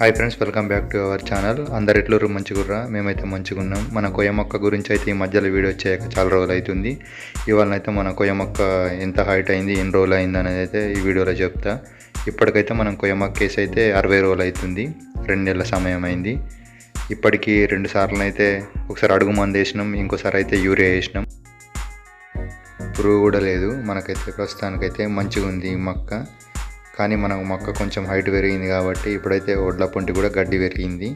Hi friends welcome back to our channel అందరు ఎట్లూరు మంచిగుర్రా? మేమైతే మంచిగా ఉన్నాం మన కొయ్య మొక్క గురించి అయితే ఈ మధ్యలో వీడియో చేయక చాలా రోజులు అవుతుంది ఇవాళనైతే మన కొయ్య మొక్క ఎంత హైట్ అయింది ఎన్ని రోజులు అయింది అనేది అయితే ఈ వీడియోలో చెప్తా. ఇప్పటికైతే మనం కొయ్య మొక్క కేసు అయితే అరవై రోజులు అవుతుంది రెండు నెలల సమయం అయింది ఇప్పటికీ రెండు సార్లు అయితే ఒకసారి అడుగు మందు వేసినాం ఇంకోసారి అయితే యూరియా వేసినాం. పురుగు కూడా లేదు. మనకైతే ప్రస్తుతానికైతే మంచిగా ఉంది ఈ మొక్క. కానీ మనకు మొక్క కొంచెం హైట్ పెరిగింది కాబట్టి ఇప్పుడైతే ఒడ్ల పొంటి కూడా గడ్డి పెరిగింది.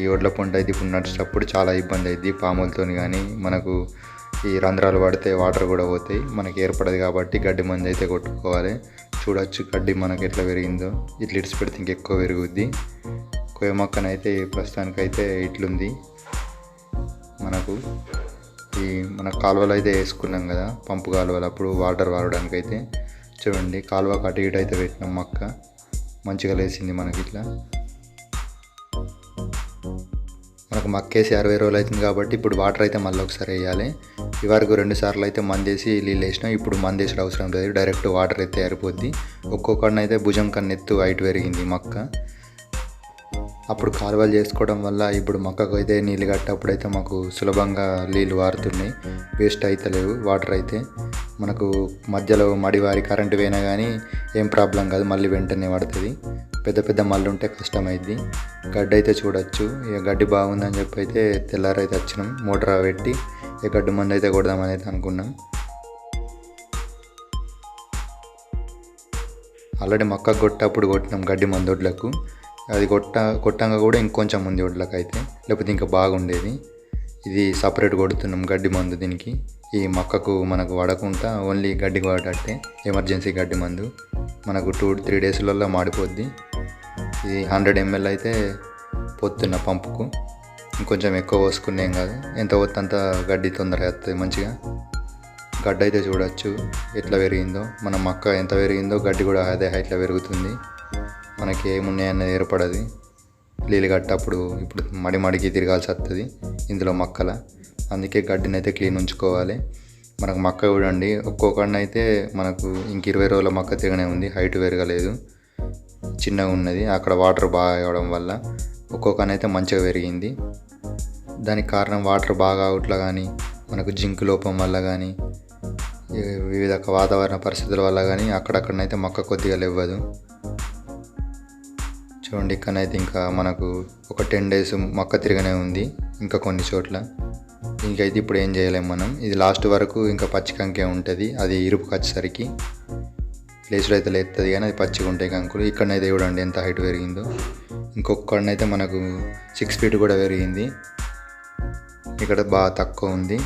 ఈ ఒడ్ల పొంట అయితే ఇప్పుడు నడిచేటప్పుడు చాలా ఇబ్బంది అయింది పాములతో కానీ మనకు ఈ రంధ్రాలు పడితే వాటర్ కూడా పోతాయి. మనకి ఏర్పడదు కాబట్టి గడ్డి మంది అయితే కొట్టుకోవాలి. చూడొచ్చు గడ్డి మనకి ఎట్లా పెరిగిందో. ఇట్లా ఇడిచి పెడితే ఇంకెక్కువ పెరుగుద్ది. కొయ్య మొక్కనైతే ప్రస్తుతానికైతే ఇట్లుంది. మనకు ఈ మన కాలువలు అయితే వేసుకున్నాం కదా పంపు కాలువలు అప్పుడు వాటర్ వాడడానికి అయితే చూడండి కాలువకు అటు ఇటు అయితే పెట్టినాం మక్క. మంచిగా లేచింది మనకి ఇట్లా. మనకు మక్కేసి అరవై రోజులు అవుతుంది కాబట్టి ఇప్పుడు వాటర్ అయితే మళ్ళీ ఒకసారి వేయాలి. ఈ వరకు రెండు సార్లు అయితే మందేసి నీళ్ళు వేసినాం. ఇప్పుడు మందేసిన అవసరం లేదు. డైరెక్ట్ వాటర్ అయితే ఏరిపోద్ది అయితే భుజం కన్నెత్తు హైట్ పెరిగింది మక్క. అప్పుడు కాలువలు చేసుకోవడం వల్ల ఇప్పుడు మొక్కకు అయితే నీళ్ళు కట్టేటప్పుడు అయితే మాకు సులభంగా నీళ్ళు వారుతున్నాయి. వేస్ట్ అయితే లేవు. వాటర్ అయితే. మనకు మధ్యలో మడివారి కరెంటు పోయినా కానీ ఏం ప్రాబ్లం కాదు మళ్ళీ వెంటనే పడుతుంది. పెద్ద పెద్ద మళ్ళీ ఉంటే కష్టమైద్ది. గడ్డి అయితే చూడొచ్చు. ఇక గడ్డి బాగుందని చెప్పి అయితే తెల్లారైతే వచ్చినాం. మోటార్ పెట్టి ఇక గడ్డి మందు అయితే కొడదామని అయితే అనుకున్నాం. ఆల్రెడీ మొక్క కొట్టప్పుడు కొట్టినాం గడ్డి మందొడ్లకు అది కొట్ట కొట్టంగా కూడా ఇంకొంచెం ఉంది ఒడ్లకు అయితే లేకపోతే ఇంకా బాగుండేది. ఇది సపరేట్ కొడుతున్నాం గడ్డి మందు దీనికి. ఈ మొక్కకు మనకు వాడకుండా ఓన్లీ గడ్డి వాడట్టే ఎమర్జెన్సీ గడ్డి మందు. మనకు టూ త్రీ డేస్లలో మాడిపోద్ది. ఇది హండ్రెడ్ ఎంఎల్ అయితే పొత్తున్న పంపుకు. ఇంకొంచెం ఎక్కువ పోసుకునేం కాదు ఎంత పోతే అంత గడ్డి తొందరగా వస్తుంది మంచిగా. గడ్డ అయితే చూడొచ్చు ఎట్లా పెరిగిందో. మన మొక్క ఎంత పెరిగిందో గడ్డి కూడా అదే హైట్లో పెరుగుతుంది. మనకి ఏమున్నాయన్నది ఏర్పడదు. నీళ్ళు కట్టప్పుడు ఇప్పుడు మడి మడికి తిరగాల్సి వస్తుంది ఇందులో మొక్కల. అందుకే గడ్డిని అయితే క్లీన్ ఉంచుకోవాలి. మనకు మక్క చూడండి ఒక్కొక్కడినైతే మనకు ఇంక ఇరవై రోజుల మక్క తిరగనే ఉంది. హైట్ పెరగలేదు చిన్నగా ఉన్నది. అక్కడ వాటర్ బాగా ఇవ్వడం వల్ల ఒక్కొక్కనైతే మంచిగా పెరిగింది. దానికి కారణం వాటర్ బాగా అవుట్లా కానీ మనకు జింక్ లోపం వల్ల కానీ వివిధ వాతావరణ పరిస్థితుల వల్ల కానీ అక్కడక్కడనైతే మొక్క కొద్దిగా లేవ్వదు. చూడండి ఇక్కడనైతే ఇంకా మనకు ఒక టెన్ డేస్ మొక్క తిరగనే ఉంది. ఇంకా కొన్ని చోట్ల. ఇంకైతే ఇప్పుడు ఏం చేయలేం మనం. ఇది లాస్ట్ వరకు ఇంకా పచ్చి కంకే ఉంటుంది. అది ఇరుపుకి వచ్చేసరికి ప్లేస్లో అయితే లేస్తుంది కానీ అది పచ్చిగా ఉంటాయి కంకులు. ఇక్కడనైతే చూడండి ఎంత హైట్ పెరిగిందో. ఇంకొకడనైతే మనకు సిక్స్ ఫీట్ కూడా పెరిగింది. ఇక్కడ బాగా తక్కువ ఉంది.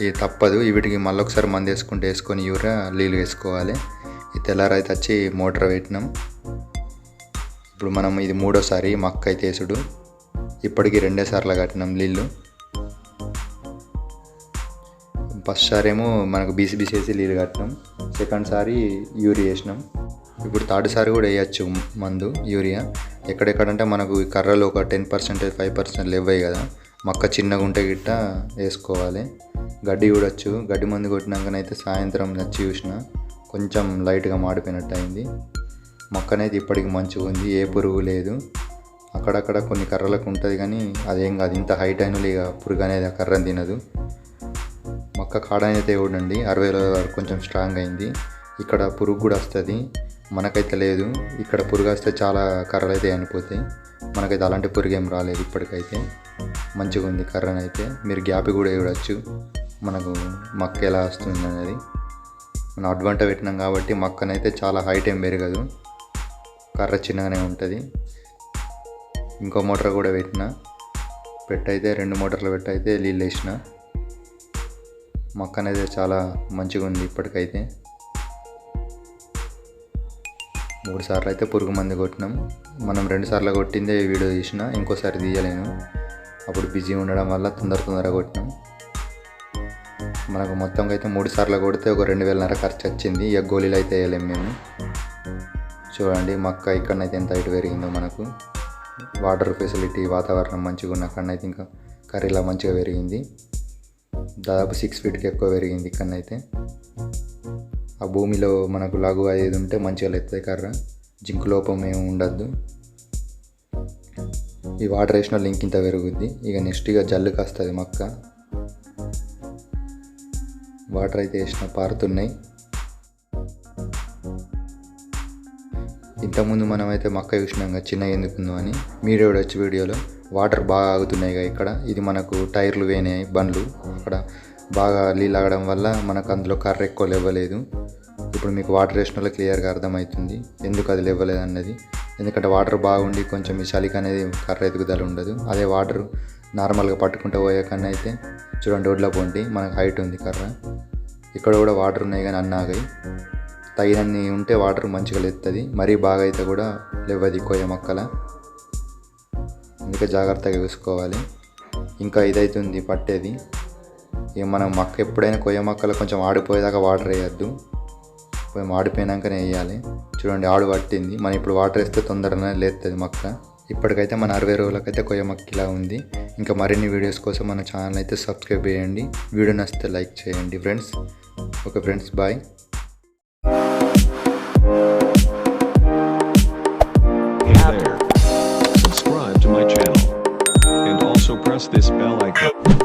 ఇది తప్పదు. వీటికి మళ్ళీ ఒకసారి మందు వేసుకుంటే వేసుకొని యూరియా నీళ్ళు వేసుకోవాలి. ఈ తెల్లారైతే వచ్చి మోటార్ పెట్టినాం. ఇప్పుడు మనం ఇది మూడోసారి మక్క అయితే వేసుడు. ఇప్పటికి రెండే సార్లు కట్టినాం నీళ్ళు. ఫస్ట్ సార్ ఏమో మనకు బీసీ బీసీ వేసి నీళ్ళు కట్టినాం. సెకండ్ సారి యూరియా వేసినాం. ఇప్పుడు థర్డ్ సారి కూడా వేయచ్చు మందు యూరియా. ఎక్కడెక్కడంటే మనకు కర్రలు ఒక టెన్ పర్సెంటేజ్ ఫైవ్ పర్సెంట్ లేవాయి కదా. మొక్క చిన్నగా ఉంటే గిట్ట వేసుకోవాలి. గడ్డి చూడొచ్చు గడ్డి మందు కొట్టినాకనైతే సాయంత్రం నచ్చి చూసిన. కొంచెం లైట్గా మాడిపోయినట్టు అయింది. మొక్కనైతే ఇప్పటికి మంచిగా ఉంది. ఏ పురుగు లేదు. అక్కడక్కడ కొన్ని కర్రలకు ఉంటుంది కానీ అదేం కాదు. ఇంత హైట్ అయిన లేక పురుగు అనేది ఆ కర్రను తినదు. మొక్క కాడనైతే చూడండి అరవై వరకు కొంచెం స్ట్రాంగ్ అయింది. ఇక్కడ పురుగు కూడా వస్తుంది. మనకైతే లేదు. ఇక్కడ పురుగు వస్తే చాలా కర్రలు అయితే అనిపోతాయి మనకైతే అలాంటి పురుగు ఏం రాలేదు ఇప్పటికైతే. మంచిగా ఉంది కర్రనైతే. మీరు గ్యాప్ కూడా చూడొచ్చు మనకు మొక్క ఎలా వస్తుంది అనేది. మనం అడ్వాంట పెట్టినాం కాబట్టి మొక్కనైతే చాలా హైట్ ఏం పెరగదు. కర్ర చిన్నగానే ఉంటుంది. ఇంకో మోటార్ కూడా పెట్టిన. పెట్టయితే రెండు మోటార్లు పెట్టయితే నీళ్ళు వేసిన. మొక్క అనేది చాలా మంచిగా ఉంది ఇప్పటికైతే. మూడు సార్లు అయితే పురుగు మంది కొట్టినాం. మనం రెండు సార్లు కొట్టిందే వీడియో తీసిన ఇంకోసారి తీయలేను. అప్పుడు బిజీ ఉండడం వల్ల తొందర తొందరగా కొట్టినాం. మనకు మొత్తం అయితే మూడు సార్లు కొడితే ఒక రెండు వేలన్నర ఖర్చు వచ్చింది. ఇక గోళీలు అయితే వేయలేము మేము. చూడండి మొక్క ఇక్కడనైతే ఎంత హైట్ పెరిగిందో మనకు. వాటర్ ఫెసిలిటీ వాతావరణం మంచిగా ఉన్న అక్కడనైతే ఇంకా కర్రీలా మంచిగా పెరిగింది. దాదాపు సిక్స్ ఫీట్కి ఎక్కువ పెరిగింది ఇక్కడనైతే ఆ భూమిలో మనకు లఘు అయ్యేది ఉంటే మంచిగా లేస్తుంది కర్ర. జింక్ లోపం ఏమి ఉండద్దు. ఈ వాటర్ వేసిన లింక్ ఇంత పెరుగుద్ది. ఇక నెక్స్ట్ ఇక జల్లు వస్తుంది మొక్క. వాటర్ అయితే వేసిన పారుతున్నాయి. ఇంతకుముందు మనమైతే అయితే మొక్క చూసినాం కదా చిన్న ఎందుకుందో అని మీరు వచ్చి వీడియోలో వాటర్ బాగా ఆగుతున్నాయి ఇక్కడ. ఇది మనకు టైర్లు వేనాయి బండ్లు. అక్కడ బాగా నీళ్ళు ఆగడం వల్ల మనకు అందులో కర్ర ఎక్కువ లేవలేదు ఇప్పుడు మీకు వాటర్ వేసిన వల్ల క్లియర్గా అర్థమవుతుంది. ఎందుకు అది లేవలేదు అన్నది. ఎందుకంటే వాటర్ బాగుండి కొంచెం ఈ చలికి అనేది కర్ర ఎదుగుదల ఉండదు. అదే వాటర్ నార్మల్గా పట్టుకుంటూ పోయే కన్నా అయితే చూడండి ఒడ్ల పొంటి మనకు హైట్ ఉంది కర్ర. ఇక్కడ కూడా వాటర్ ఉన్నాయి కానీ అన్నాగాయి. తగినన్ని ఉంటే వాటర్ మంచిగా లేస్తుంది మరీ బాగా అయితే కూడా లేవది కొయ్య మొక్కల. అందుకే జాగ్రత్తగా చూసుకోవాలి. ఇంకా ఇదైతుంది పట్టేది. ఇక మనం మొక్క ఎప్పుడైనా కొయ్య మొక్కలు కొంచెం ఆడిపోయేదాకా వాటర్ వేయద్దు. కొంచెం ఆడిపోయినాకనే వేయాలి. చూడండి ఆడు పట్టింది. మనం ఇప్పుడు వాటర్ వేస్తే తొందరగానే లేస్తుంది మొక్క. ఇప్పటికైతే మన అరవై రోజులకైతే కొయ్య మొక్క ఇలా ఉంది. ఇంకా మరిన్ని వీడియోస్ కోసం మన ఛానల్ అయితే సబ్స్క్రైబ్ చేయండి. వీడియో నచ్చితే లైక్ చేయండి friends. Okay friends bye. press this bell icon.